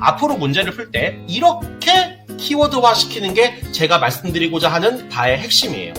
앞으로 문제를 풀 때 이렇게 키워드화 시키는 게 제가 말씀드리고자 하는 바의 핵심이에요.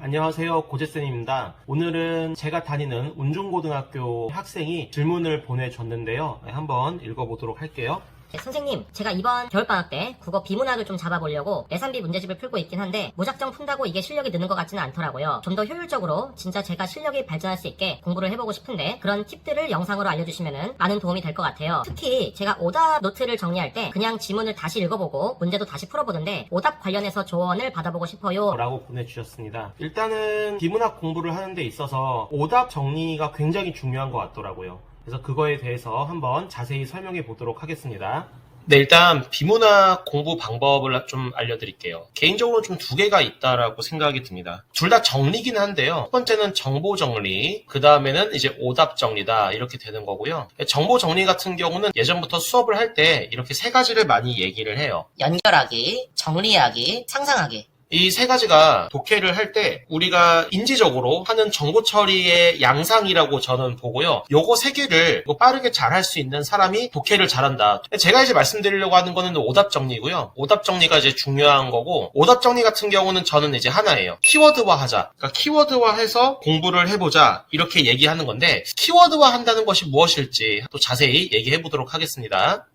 안녕하세요. 고재쌤입니다. 오늘은 제가 다니는 운중고등학교 학생이 질문을 보내줬는데요. 네, 한번 읽어보도록 할게요. 네, 선생님, 제가 이번 겨울방학 때 국어 비문학을 좀 잡아보려고 예산비 문제집을 풀고 있긴 한데 무작정 푼다고 이게 실력이 느는 것 같지는 않더라고요. 좀 더 효율적으로 진짜 제가 실력이 발전할 수 있게 공부를 해보고 싶은데 그런 팁들을 영상으로 알려주시면 많은 도움이 될 것 같아요. 특히 제가 오답 노트를 정리할 때 그냥 지문을 다시 읽어보고 문제도 다시 풀어보던데 오답 관련해서 조언을 받아보고 싶어요. 라고 보내주셨습니다. 일단은 비문학 공부를 하는 데 있어서 오답 정리가 굉장히 중요한 것 같더라고요. 그래서 그거에 대해서 한번 자세히 설명해 보도록 하겠습니다. 네, 일단 비문학 공부 방법을 좀 알려드릴게요. 개인적으로 좀 두 개가 있다라고 생각이 듭니다. 둘 다 정리긴 한데요. 첫 번째는 정보 정리, 그 다음에는 이제 오답 정리다 이렇게 되는 거고요. 정보 정리 같은 경우는 예전부터 수업을 할 때 이렇게 세 가지를 많이 얘기를 해요. 연결하기, 정리하기, 상상하기. 이 세 가지가 독해를 할 때 우리가 인지적으로 하는 정보 처리의 양상이라고 저는 보고요. 요거 세 개를 이거 빠르게 잘 할 수 있는 사람이 독해를 잘한다. 제가 이제 말씀드리려고 하는 거는 오답 정리고요. 오답 정리가 이제 중요한 거고 오답 정리 같은 경우는 저는 이제 하나예요. 키워드화 하자. 그러니까 키워드화 해서 공부를 해보자. 이렇게 얘기하는 건데 키워드화 한다는 것이 무엇일지 또 자세히 얘기해 보도록 하겠습니다.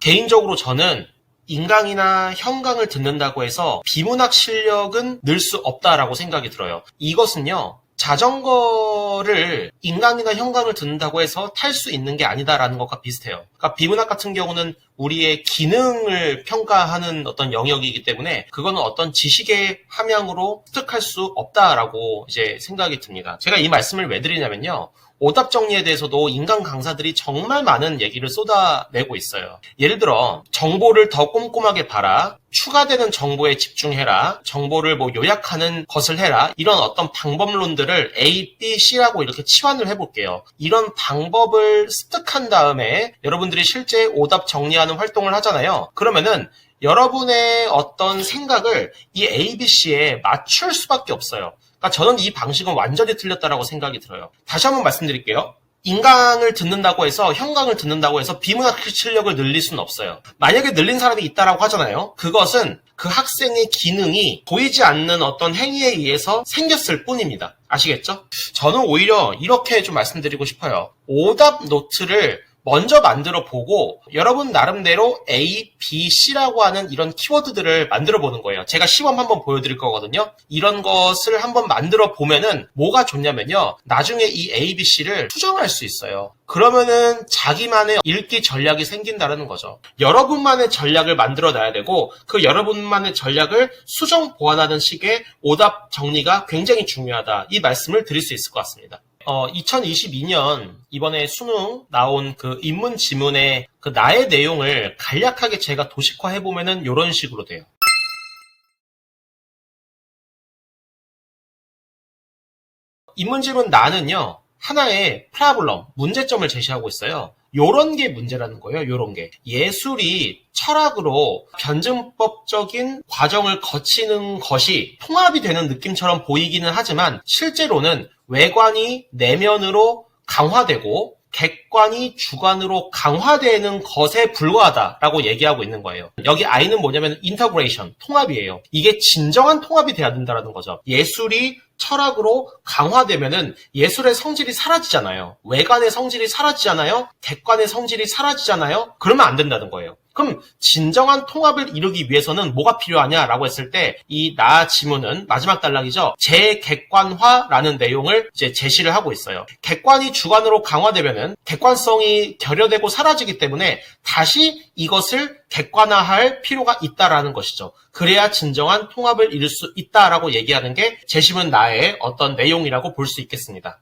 개인적으로 저는 인강이나 현강을 듣는다고 해서 비문학 실력은 늘 수 없다라고 생각이 들어요. 이것은요, 자전거를 인강이나 현강을 듣는다고 해서 탈 수 있는 게 아니다라는 것과 비슷해요. 그러니까 비문학 같은 경우는 우리의 기능을 평가하는 어떤 영역이기 때문에 그거는 어떤 지식의 함양으로 습득할 수 없다라고 이제 생각이 듭니다. 제가 이 말씀을 왜 드리냐면요. 오답 정리에 대해서도 인간 강사들이 정말 많은 얘기를 쏟아내고 있어요. 예를 들어 정보를 더 꼼꼼하게 봐라. 추가되는 정보에 집중해라. 정보를 뭐 요약하는 것을 해라. 이런 어떤 방법론들을 A, B, C라고 이렇게 치환을 해볼게요. 이런 방법을 습득한 다음에 여러분들이 실제 오답 정리하 는 활동을 하잖아요. 그러면은 여러분의 어떤 생각을 이 A, B, C에 맞출 수밖에 없어요. 그러니까 저는 이 방식은 완전히 틀렸다라고 생각이 들어요. 다시 한번 말씀드릴게요. 인강을 듣는다고 해서 현강을 듣는다고 해서 비문학 실력을 늘릴 수는 없어요. 만약에 늘린 사람이 있다라고 하잖아요. 그것은 그 학생의 기능이 보이지 않는 어떤 행위에 의해서 생겼을 뿐입니다. 아시겠죠? 저는 오히려 이렇게 좀 말씀드리고 싶어요. 오답 노트를 먼저 만들어 보고 여러분 나름대로 A, B, C라고 하는 이런 키워드들을 만들어 보는 거예요. 제가 시범 한번 보여드릴 거거든요. 이런 것을 한번 만들어 보면은 뭐가 좋냐면요. 나중에 이 A, B, C를 수정할 수 있어요. 그러면은 자기만의 읽기 전략이 생긴다는 거죠. 여러분만의 전략을 만들어 놔야 되고 그 여러분만의 전략을 수정 보완하는 식의 오답 정리가 굉장히 중요하다. 이 말씀을 드릴 수 있을 것 같습니다. 어, 2022년 이번에 수능 나온 그 인문 지문의 그 나의 내용을 간략하게 제가 도식화 해 보면은 이런 식으로 돼요. 인문 지문 나는요 하나의 프라블럼 문제점을 제시하고 있어요. 요런 게 문제라는 거예요. 요런 게 예술이 철학으로 변증법적인 과정을 거치는 것이 통합이 되는 느낌처럼 보이기는 하지만 실제로는 외관이 내면으로 강화되고 객관이 주관으로 강화되는 것에 불과하다라고 얘기하고 있는 거예요. 여기 I는 뭐냐면 인터그레이션, 통합이에요. 이게 진정한 통합이 돼야 된다는 거죠. 예술이 철학으로 강화되면은 예술의 성질이 사라지잖아요. 외관의 성질이 사라지잖아요. 객관의 성질이 사라지잖아요. 그러면 안 된다는 거예요. 그럼 진정한 통합을 이루기 위해서는 뭐가 필요하냐라고 했을 때 이 나 지문은 마지막 단락이죠. 재객관화라는 내용을 이제 제시를 하고 있어요. 객관이 주관으로 강화되면은 객관성이 결여되고 사라지기 때문에 다시 이것을 객관화할 필요가 있다라는 것이죠. 그래야 진정한 통합을 이룰 수 있다라고 얘기하는 게 재심은 나의 어떤 내용이라고 볼 수 있겠습니다.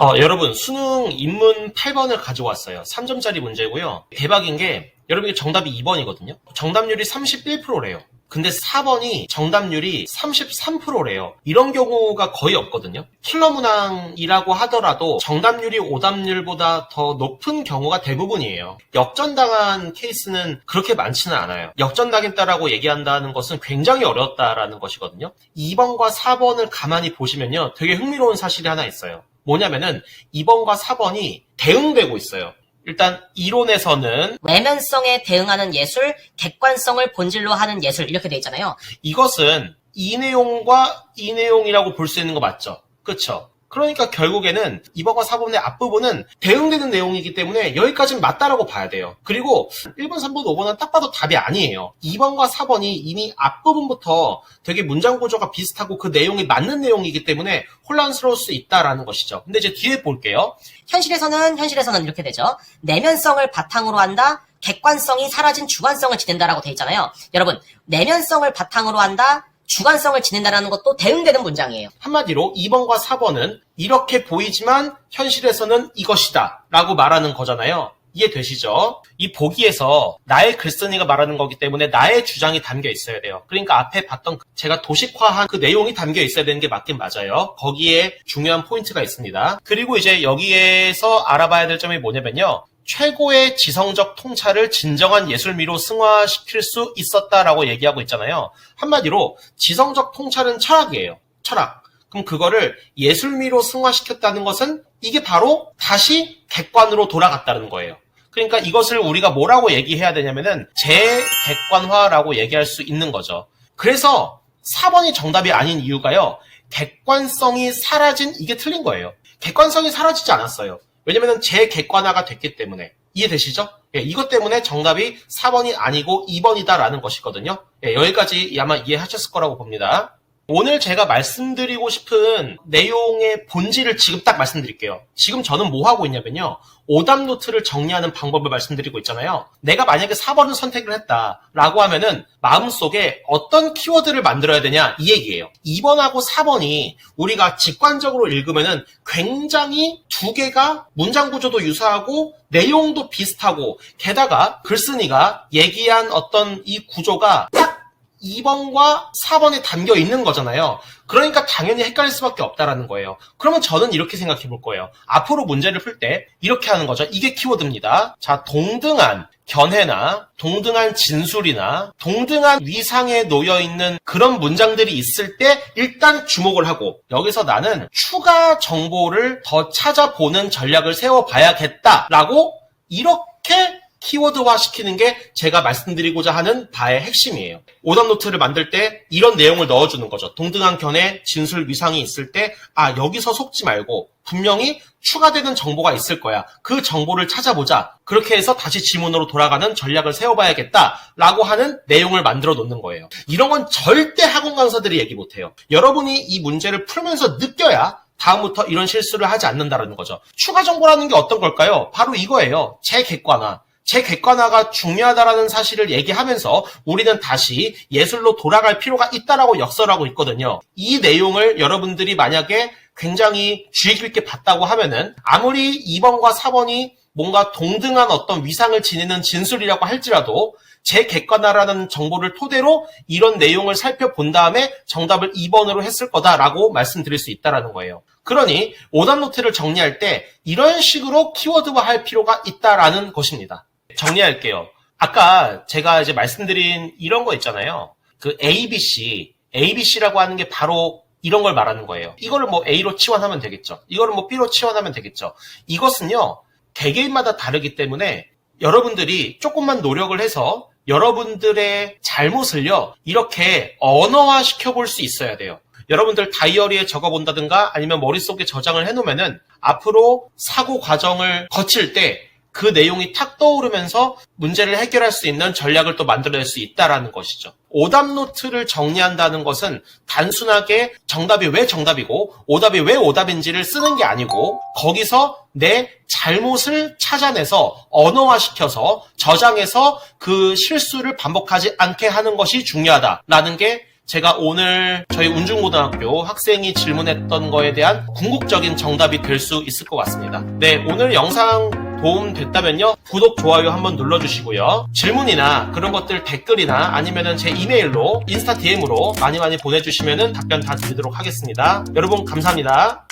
어, 여러분, 수능 인문 8번을 가지고 왔어요. 3점짜리 문제고요. 대박인 게, 여러분, 이게 정답이 2번이거든요. 정답률이 31%래요. 근데 4번이 정답률이 33%래요. 이런 경우가 거의 없거든요. 킬러 문항이라고 하더라도 정답률이 오답률보다 더 높은 경우가 대부분이에요. 역전당한 케이스는 그렇게 많지는 않아요. 역전당했다라고 얘기한다는 것은 굉장히 어렵다라는 것이거든요. 2번과 4번을 가만히 보시면요. 되게 흥미로운 사실이 하나 있어요. 뭐냐면은 2번과 4번이 대응되고 있어요. 일단 이론에서는 외면성에 대응하는 예술, 객관성을 본질로 하는 예술 이렇게 돼 있잖아요. 이것은 이 내용과 이 내용이라고 볼 수 있는 거 맞죠? 그쵸? 그러니까 결국에는 2번과 4번의 앞부분은 대응되는 내용이기 때문에 여기까지는 맞다라고 봐야 돼요. 그리고 1번, 3번, 5번은 딱 봐도 답이 아니에요. 2번과 4번이 이미 앞부분부터 되게 문장 구조가 비슷하고 그 내용이 맞는 내용이기 때문에 혼란스러울 수 있다라는 것이죠. 근데 이제 뒤에 볼게요. 현실에서는 현실에서는 이렇게 되죠. 내면성을 바탕으로 한다. 객관성이 사라진 주관성을 지닌다라고 돼 있잖아요. 여러분, 내면성을 바탕으로 한다. 주관성을 지닌다라는 것도 대응되는 문장이에요. 한마디로 2번과 4번은 이렇게 보이지만 현실에서는 이것이다 라고 말하는 거잖아요. 이해되시죠? 이 보기에서 나의 글쓴이가 말하는 거기 때문에 나의 주장이 담겨 있어야 돼요. 그러니까 앞에 봤던 그- 제가 도식화한 그 내용이 담겨 있어야 되는 게 맞긴 맞아요. 거기에 중요한 포인트가 있습니다. 그리고 이제 여기에서 알아봐야 될 점이 뭐냐면요. 최고의 지성적 통찰을 진정한 예술미로 승화시킬 수 있었다라고 얘기하고 있잖아요. 한마디로 지성적 통찰은 철학이에요. 철학. 그럼 그거를 예술미로 승화시켰다는 것은 이게 바로 다시 객관으로 돌아갔다는 거예요. 그러니까 이것을 우리가 뭐라고 얘기해야 되냐면은 재객관화라고 얘기할 수 있는 거죠. 그래서 4번이 정답이 아닌 이유가요. 객관성이 사라진 이게 틀린 거예요. 객관성이 사라지지 않았어요. 왜냐면은 재객관화가 됐기 때문에. 이해되시죠? 예, 이것 때문에 정답이 4번이 아니고 2번이다라는 것이거든요. 예, 여기까지 아마 이해하셨을 거라고 봅니다. 오늘 제가 말씀드리고 싶은 내용의 본질을 지금 딱 말씀드릴게요. 지금 저는 뭐 하고 있냐면요. 오답 노트를 정리하는 방법을 말씀드리고 있잖아요. 내가 만약에 4번을 선택을 했다라고 하면은 마음속에 어떤 키워드를 만들어야 되냐 이 얘기예요. 2번하고 4번이 우리가 직관적으로 읽으면은 굉장히 두 개가 문장 구조도 유사하고 내용도 비슷하고 게다가 글쓴이가 얘기한 어떤 이 구조가 딱 2번과 4번에 담겨 있는 거잖아요. 그러니까 당연히 헷갈릴 수밖에 없다라는 거예요. 그러면 저는 이렇게 생각해 볼 거예요. 앞으로 문제를 풀 때 이렇게 하는 거죠. 이게 키워드입니다. 자, 동등한 견해나 동등한 진술이나 동등한 위상에 놓여 있는 그런 문장들이 있을 때 일단 주목을 하고 여기서 나는 추가 정보를 더 찾아보는 전략을 세워봐야겠다라고 이렇게 키워드화 시키는 게 제가 말씀드리고자 하는 바의 핵심이에요. 오답 노트를 만들 때 이런 내용을 넣어주는 거죠. 동등한 견해, 진술, 위상이 있을 때, 아, 여기서 속지 말고 분명히 추가되는 정보가 있을 거야. 그 정보를 찾아보자. 그렇게 해서 다시 지문으로 돌아가는 전략을 세워봐야겠다. 라고 하는 내용을 만들어 놓는 거예요. 이런 건 절대 학원 강사들이 얘기 못해요. 여러분이 이 문제를 풀면서 느껴야 다음부터 이런 실수를 하지 않는다는 거죠. 추가 정보라는 게 어떤 걸까요? 바로 이거예요. 재객관화. 재객관화가 중요하다라는 사실을 얘기하면서 우리는 다시 예술로 돌아갈 필요가 있다라고 역설하고 있거든요. 이 내용을 여러분들이 만약에 굉장히 주의 깊게 봤다고 하면은 아무리 2번과 4번이 뭔가 동등한 어떤 위상을 지니는 진술이라고 할지라도 재객관화라는 정보를 토대로 이런 내용을 살펴본 다음에 정답을 2번으로 했을 거다라고 말씀드릴 수 있다라는 거예요. 그러니 오답 노트를 정리할 때 이런 식으로 키워드화 할 필요가 있다라는 것입니다. 정리할게요. 아까 제가 이제 말씀드린 이런 거 있잖아요. 그 ABC, ABC라고 하는 게 바로 이런 걸 말하는 거예요. 이거를 뭐 A로 치환하면 되겠죠. 이거를 뭐 B로 치환하면 되겠죠. 이것은요, 개개인마다 다르기 때문에 여러분들이 조금만 노력을 해서 여러분들의 잘못을요, 이렇게 언어화 시켜볼 수 있어야 돼요. 여러분들 다이어리에 적어본다든가 아니면 머릿속에 저장을 해놓으면은 앞으로 사고 과정을 거칠 때 그 내용이 탁 떠오르면서 문제를 해결할 수 있는 전략을 또 만들어낼 수 있다라는 것이죠. 오답 노트를 정리한다는 것은 단순하게 정답이 왜 정답이고 오답이 왜 오답인지를 쓰는 게 아니고 거기서 내 잘못을 찾아내서 언어화시켜서 저장해서 그 실수를 반복하지 않게 하는 것이 중요하다라는 게 제가 오늘 저희 운중고등학교 학생이 질문했던 거에 대한 궁극적인 정답이 될 수 있을 것 같습니다. 네, 오늘 영상 도움 됐다면요. 구독, 좋아요 한번 눌러주시고요. 질문이나 그런 것들 댓글이나 아니면은 제 이메일로 인스타 DM으로 많이 많이 보내주시면은 답변 다 드리도록 하겠습니다. 여러분 감사합니다.